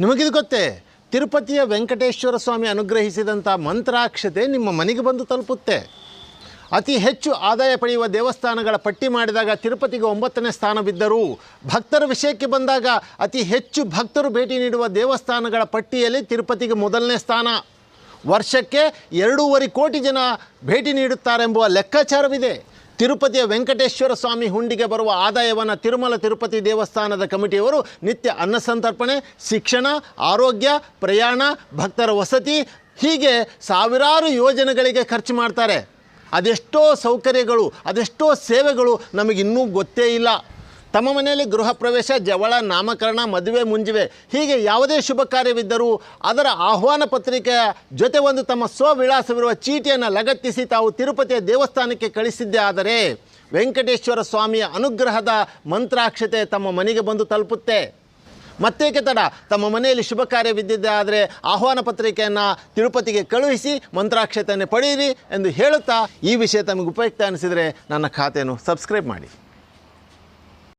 ನಿಮಗಿದು ಗೊತ್ತೇ ತಿರುಪತಿಯ ವೆಂಕಟೇಶ್ವರ ಸ್ವಾಮಿ ಅನುಗ್ರಹಿಸಿದಂಥ ಮಂತ್ರಾಕ್ಷತೆ ನಿಮ್ಮ ಮನೆಗೆ ಬಂದು ತಲುಪುತ್ತೆ. ಅತಿ ಹೆಚ್ಚು ಆದಾಯ ಪಡೆಯುವ ದೇವಸ್ಥಾನಗಳ ಪಟ್ಟಿ ಮಾಡಿದಾಗ ತಿರುಪತಿಗೆ ಒಂಬತ್ತನೇ ಸ್ಥಾನ ಬಿದ್ದರೂ ಭಕ್ತರ ವಿಷಯಕ್ಕೆ ಬಂದಾಗ ಅತಿ ಹೆಚ್ಚು ಭಕ್ತರು ಭೇಟಿ ನೀಡುವ ದೇವಸ್ಥಾನಗಳ ಪಟ್ಟಿಯಲ್ಲಿ ತಿರುಪತಿಗೆ ಮೊದಲನೇ ಸ್ಥಾನ. ವರ್ಷಕ್ಕೆ ಎರಡೂವರೆ ಕೋಟಿ ಜನ ಭೇಟಿ ನೀಡುತ್ತಾರೆಂಬುವ ಲೆಕ್ಕಾಚಾರವಿದೆ. ತಿರುಪತಿಯ ವೆಂಕಟೇಶ್ವರ ಸ್ವಾಮಿ ಹುಂಡಿಗೆ ಬರುವ ಆದಾಯವನ್ನು ತಿರುಮಲ ತಿರುಪತಿ ದೇವಸ್ಥಾನದ ಕಮಿಟಿಯವರು ನಿತ್ಯ ಅನ್ನ ಸಂತರ್ಪಣೆ, ಶಿಕ್ಷಣ, ಆರೋಗ್ಯ, ಪ್ರಯಾಣ, ಭಕ್ತರ ವಸತಿ, ಹೀಗೆ ಸಾವಿರಾರು ಯೋಜನೆಗಳಿಗೆ ಖರ್ಚು ಮಾಡ್ತಾರೆ. ಅದೆಷ್ಟೋ ಸೌಕರ್ಯಗಳು, ಅದೆಷ್ಟೋ ಸೇವೆಗಳು ನಮಗಿನ್ನೂ ಗೊತ್ತೇ ಇಲ್ಲ. ತಮ್ಮ ಮನೆಯಲ್ಲಿ ಗೃಹ ಪ್ರವೇಶ, ಜವಳ, ನಾಮಕರಣ, ಮದುವೆ, ಮುಂಜಿವೆ, ಹೀಗೆ ಯಾವುದೇ ಶುಭ ಕಾರ್ಯವಿದ್ದರೂ ಅದರ ಆಹ್ವಾನ ಪತ್ರಿಕೆಯ ಜೊತೆ ಒಂದು ತಮ್ಮ ಸ್ವವಿಳಾಸವಿರುವ ಚೀಟಿಯನ್ನು ಲಗತ್ತಿಸಿ ತಾವು ತಿರುಪತಿಯ ದೇವಸ್ಥಾನಕ್ಕೆ ಕಳಿಸಿದ್ದೇ. ಆದರೆ ವೆಂಕಟೇಶ್ವರ ಸ್ವಾಮಿಯ ಅನುಗ್ರಹದ ಮಂತ್ರಾಕ್ಷತೆ ತಮ್ಮ ಮನೆಗೆ ಬಂದು ತಲುಪುತ್ತೆ. ಮತ್ತೇಕೆ ತಡ? ತಮ್ಮ ಮನೆಯಲ್ಲಿ ಶುಭ ಕಾರ್ಯವಿದ್ದಿದ್ದೆ ಆದರೆ ಆಹ್ವಾನ ಪತ್ರಿಕೆಯನ್ನು ತಿರುಪತಿಗೆ ಕಳುಹಿಸಿ ಮಂತ್ರಾಕ್ಷತೆಯನ್ನು ಪಡೆಯಿರಿ ಎಂದು ಹೇಳುತ್ತಾ ಈ ವಿಷಯ ತಮಗೆ ಉಪಯುಕ್ತ ಅನಿಸಿದರೆ ನನ್ನ ಖಾತೆಯನ್ನು ಸಬ್ಸ್ಕ್ರೈಬ್ ಮಾಡಿ.